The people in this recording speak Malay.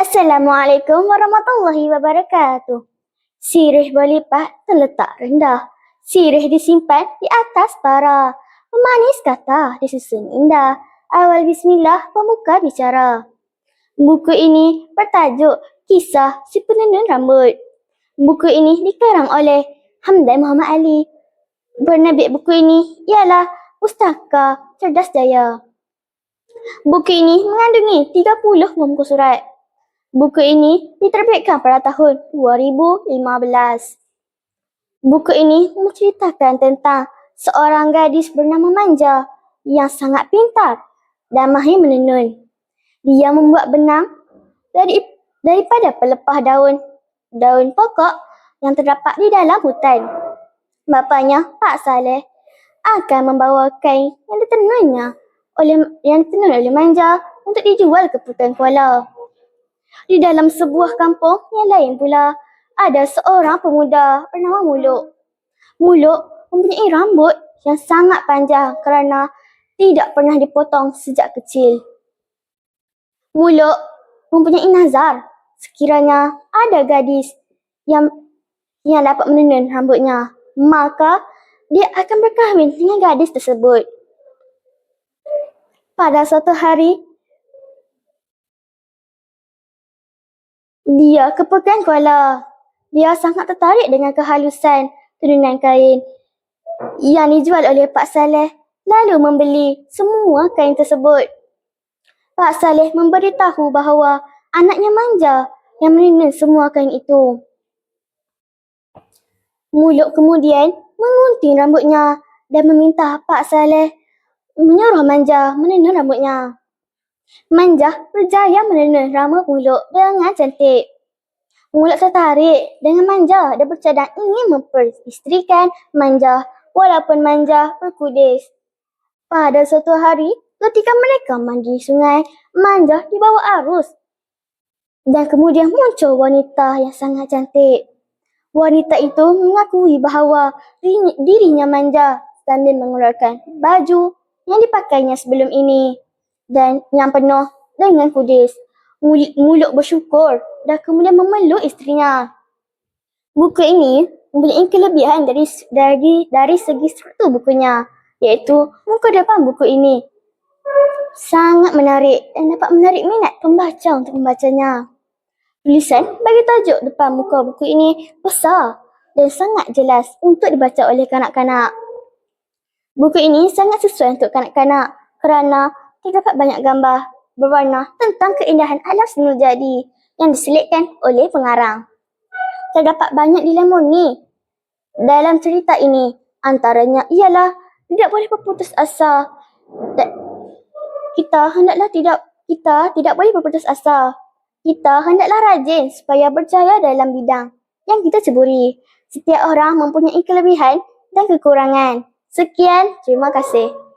Assalamualaikum warahmatullahi wabarakatuh. Sirih berlipat terletak rendah. Sirih disimpan di atas para. Pemanis kata disusun indah. Awal bismillah pembuka bicara. Buku ini bertajuk Kisah Si Penenun Rambut. Buku ini dikarang oleh Hamdan Muhammad Ali. Penerbit buku ini ialah Pustaka Cerdas Jaya. Buku ini mengandungi 30 muka surat. Buku ini diterbitkan pada tahun 2015. Buku ini menceritakan tentang seorang gadis bernama Manja yang sangat pintar dan mahir menenun. Dia membuat benang dari daripada pelepah daun daun pokok yang terdapat di dalam hutan. Bapanya, Pak Saleh, akan membawa kain yang ditenunnya oleh yang ditenun oleh Manja untuk dijual ke Putan Kuala. Di dalam sebuah kampung yang lain pula, ada seorang pemuda bernama Muluk. Muluk mempunyai rambut yang sangat panjang kerana tidak pernah dipotong sejak kecil. Muluk mempunyai nazar sekiranya ada gadis yang yang dapat menenun rambutnya, maka dia akan berkahwin dengan gadis tersebut. Pada suatu hari, Dia ke Pekan Kuala. Dia sangat tertarik dengan kehalusan tenunan kain yang dijual oleh Pak Saleh lalu membeli semua kain tersebut. Pak Saleh memberitahu bahawa anaknya manja yang menenun semua kain itu. Muluk kemudian mengunting rambutnya dan meminta Pak Saleh menyuruh manja menenun rambutnya. Manja berjaya menenun rambut Muluk dengan cantik. Muluk tertarik dengan Manja dan bercadang ingin memperistrikan Manja walaupun Manja berkudis. Pada suatu hari, ketika mereka mandi sungai, Manja dibawa arus. Dan kemudian muncul wanita yang sangat cantik. Wanita itu mengakui bahawa dirinya manja sambil mengeluarkan baju yang dipakainya sebelum ini dan yang penuh dengan kudis. Mulut bersyukur dan kemudian memeluk istrinya. Buku ini mempunyai kelebihan dari dari dari segi struktur bukunya, iaitu muka depan buku ini sangat menarik dan dapat menarik minat pembaca untuk membacanya. Tulisan bagi tajuk depan muka buku ini besar dan sangat jelas untuk dibaca oleh kanak-kanak. Buku ini sangat sesuai untuk kanak-kanak kerana terdapat banyak gambar berwarna tentang keindahan alam semula jadi yang diselitkan oleh pengarang. Terdapat banyak dilema ni dalam cerita ini. Antaranya ialah tidak boleh berputus asa. Kita hendaklah tidak kita tidak boleh berputus asa. Kita hendaklah rajin supaya berjaya dalam bidang yang kita ceburi. Setiap orang mempunyai kelebihan dan kekurangan. Sekian, terima kasih.